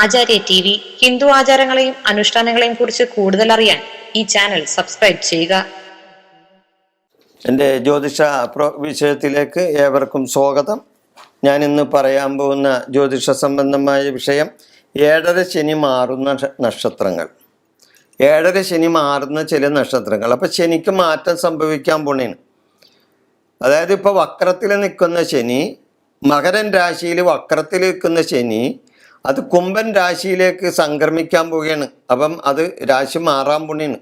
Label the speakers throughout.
Speaker 1: ആചാര്യ T V Hindu ആചാരങ്ങളെയും അനുഷ്ഠാനങ്ങളെയും കുറിച്ച് കൂടുതൽ അറിയാൻ ഈ ചാനൽ സബ്സ്ക്രൈബ് ചെയ്യുക.
Speaker 2: എന്റെ ജ്യോതിഷ വിഷയത്തിലേക്ക് ഏവർക്കും സ്വാഗതം. ഞാൻ ഇന്ന് പറയാൻ പോകുന്ന ജ്യോതിഷ സംബന്ധമായ വിഷയം ഏഴര ശനി മാറുന്ന നക്ഷത്രങ്ങൾ. ഏഴര ശനി മാറുന്ന ചില നക്ഷത്രങ്ങൾ. അപ്പോൾ ശനിക്ക് മാറ്റം സംഭവിക്കാൻ പോണേന്. അതായത് ഇപ്പോൾ വക്രത്തിൽ നിൽക്കുന്ന ശനി മകരൻ രാശിയിൽ വക്രത്തിൽ നിൽക്കുന്ന ശനി അത് കുംഭൻ രാശിയിലേക്ക് സംക്രമിക്കാൻ പോവുകയാണ്. അപ്പം അത് രാശി മാറാൻ പുണ്യാണ്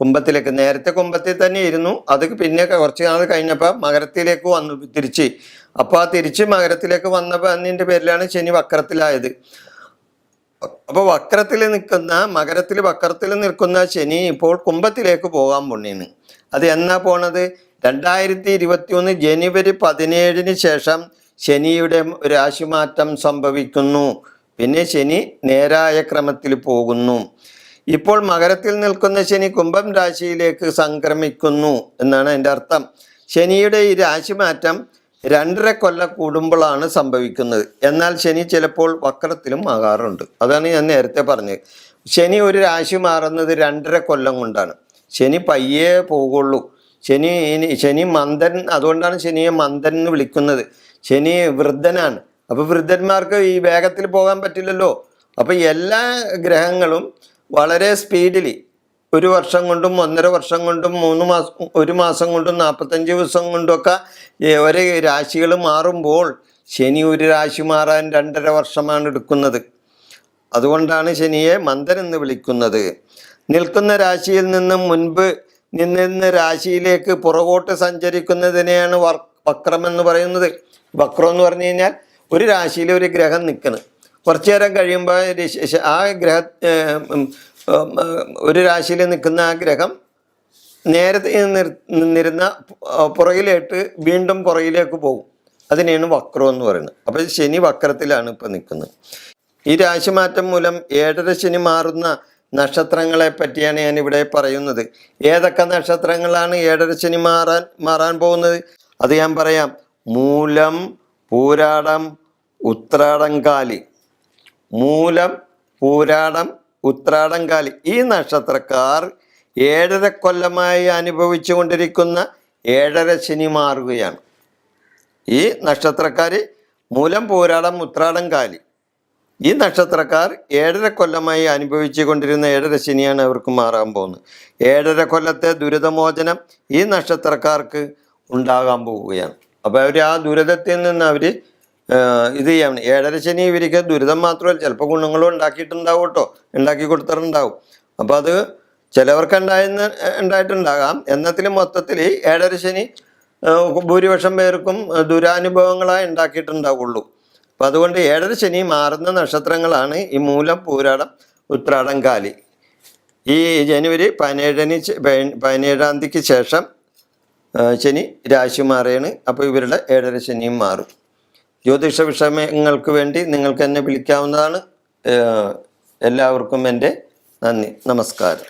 Speaker 2: കുംഭത്തിലേക്ക് നേരത്തെ കുംഭത്തിൽ തന്നെ ഇരുന്നു. അത് പിന്നെ കുറച്ച് നാൾ കഴിഞ്ഞപ്പോൾ മകരത്തിലേക്ക് വന്നു തിരിച്ച്. അപ്പോൾ ആ തിരിച്ച് മകരത്തിലേക്ക് വന്നപ്പോൾ അതിന്റെ പേരിലാണ് ശനി വക്രത്തിലായത്. അപ്പോൾ വക്രത്തിൽ നിൽക്കുന്ന മകരത്തിൽ വക്രത്തിൽ നിൽക്കുന്ന ശനി ഇപ്പോൾ കുംഭത്തിലേക്ക് പോകാൻ പുണ്യാണ് അത് എന്നാ പോണത്? രണ്ടായിരത്തി ഇരുപത്തി ഒന്ന് ജനുവരി പതിനേഴിന് ശേഷം ശനിയുടെ രാശിമാറ്റം സംഭവിക്കുന്നു. പിന്നെ ശനി നേരായ ക്രമത്തിൽ പോകുന്നു. ഇപ്പോൾ മകരത്തിൽ നിൽക്കുന്ന ശനി കുംഭം രാശിയിലേക്ക് സംക്രമിക്കുന്നു എന്നാണ് എന്റെ അർത്ഥം. ശനിയുടെ ഈ രാശിമാറ്റം രണ്ടര കൊല്ലം കൂടുമ്പോഴാണ് സംഭവിക്കുന്നത്. എന്നാൽ ശനി ചിലപ്പോൾ വക്രത്തിലും ആകാറുണ്ട്. അതാണ് ഞാൻ നേരത്തെ പറഞ്ഞത്. ശനി ഒരു രാശി മാറുന്നത് രണ്ടര കൊല്ലം കൊണ്ടാണ്. ശനി പയ്യേ പോകുള്ളൂ. ശനി ശനി മന്ദൻ അതുകൊണ്ടാണ് ശനിയെ മന്ദൻ എന്ന് വിളിക്കുന്നത്. ശനി വൃദ്ധനാണ്. അപ്പോൾ വൃദ്ധന്മാർക്ക് ഈ വേഗത്തിൽ പോകാൻ പറ്റില്ലല്ലോ. അപ്പോൾ എല്ലാ ഗ്രഹങ്ങളും വളരെ സ്പീഡിൽ ഒരു വർഷം കൊണ്ടും ഒന്നര വർഷം കൊണ്ടും മൂന്ന് മാസം ഒരു മാസം കൊണ്ടും നാൽപ്പത്തഞ്ച് ദിവസം കൊണ്ടുമൊക്കെ ഒരേ രാശികൾ മാറുമ്പോൾ ശനി ഒരു രാശി മാറാൻ രണ്ടര വർഷമാണ് എടുക്കുന്നത്. അതുകൊണ്ടാണ് ശനിയെ മന്ദൻ എന്ന് വിളിക്കുന്നത്. നിൽക്കുന്ന രാശിയിൽ നിന്നും മുൻപ് നിന്നിരുന്ന രാശിയിലേക്ക് പുറകോട്ട് സഞ്ചരിക്കുന്നതിനെയാണ് വക്രം എന്ന് പറയുന്നത്. വക്രം എന്ന് പറഞ്ഞു കഴിഞ്ഞാൽ ഒരു രാശിയിൽ ഒരു ഗ്രഹം നിൽക്കണം കുറച്ചു നേരം കഴിയുമ്പോൾ ആ ഗ്രഹ ഒരു രാശിയിൽ നിൽക്കുന്ന ആ ഗ്രഹം നേരത്തെ നിന്നിരുന്ന പുറകിലേട്ട് വീണ്ടും പുറകിലേക്ക് പോകും. അതിനെയാണ് വക്രം എന്ന് പറയുന്നത്. അപ്പോൾ ശനി വക്രത്തിലാണ് ഇപ്പോൾ നിൽക്കുന്നത് ഈ രാശി മാറ്റം മൂലം ഏഴര ശനി മാറുന്ന നക്ഷത്രങ്ങളെ പറ്റിയാണ് ഞാൻ ഇവിടെ പറയുന്നത്. ഏതൊക്കെ നക്ഷത്രങ്ങളാണ് ഏഴര ശനി മാറാൻ മാറാൻ പോകുന്നത്? അത് ഞാൻ പറയാം. മൂലം പൂരാടം ഉത്രാടംകാലി മൂലം പൂരാടം ഉത്രാടംകാലി ഈ നക്ഷത്രക്കാർ ഏഴര കൊല്ലമായി അനുഭവിച്ചു കൊണ്ടിരിക്കുന്ന ഏഴര ശനി മാറുകയാണ്. ഈ നക്ഷത്രക്കാർ മൂലം പൂരാടം ഉത്രാടം കാലി ഈ നക്ഷത്രക്കാർ ഏഴര കൊല്ലമായി അനുഭവിച്ചു കൊണ്ടിരുന്ന ഏഴര ശനിയാണ് അവർക്ക് മാറാൻ പോകുന്നത്. ഏഴര കൊല്ലത്തെ ദുരിതമോചനം ഈ നക്ഷത്രക്കാർക്ക് ഉണ്ടാകാൻ പോവുകയാണ്. അപ്പോൾ അവർ ആ ദുരിതത്തിൽ നിന്ന് അവർ ഇത് ചെയ്യാം. ഏഴര ശനി ഇവർക്ക് ദുരിതം മാത്രമല്ല ചിലപ്പോൾ ഗുണങ്ങളും ഉണ്ടാക്കിയിട്ടുണ്ടാവും കേട്ടോ. ഉണ്ടാക്കി കൊടുത്തിട്ടുണ്ടാവും. അപ്പോൾ അത് ചിലവർക്ക് ഉണ്ടായിരുന്ന ഉണ്ടായിട്ടുണ്ടാകാം. എന്നത്തിൽ മൊത്തത്തിൽ ഏഴര ശനി ഭൂരിപക്ഷം പേർക്കും ദുരാനുഭവങ്ങളായി ഉണ്ടാക്കിയിട്ടുണ്ടാവുള്ളൂ. അപ്പം അതുകൊണ്ട് ഏഴര ശനി മാറുന്ന നക്ഷത്രങ്ങളാണ് ഈ മൂലം പൂരാടം ഉത്രാടം കാലി. ഈ ജനുവരി പതിനേഴിന് പതിനേഴാം തീയതിക്ക് ശേഷം ശനി രാശി മാറുകയാണ്. അപ്പോൾ ഇവരുടെ ഏഴര ശനിയും മാറും. ജ്യോതിഷ വിഷയങ്ങൾക്ക് വേണ്ടി നിങ്ങൾക്ക് എന്നെ വിളിക്കാവുന്നതാണ്. എല്ലാവർക്കും എന്റെ നന്ദി. നമസ്കാരം.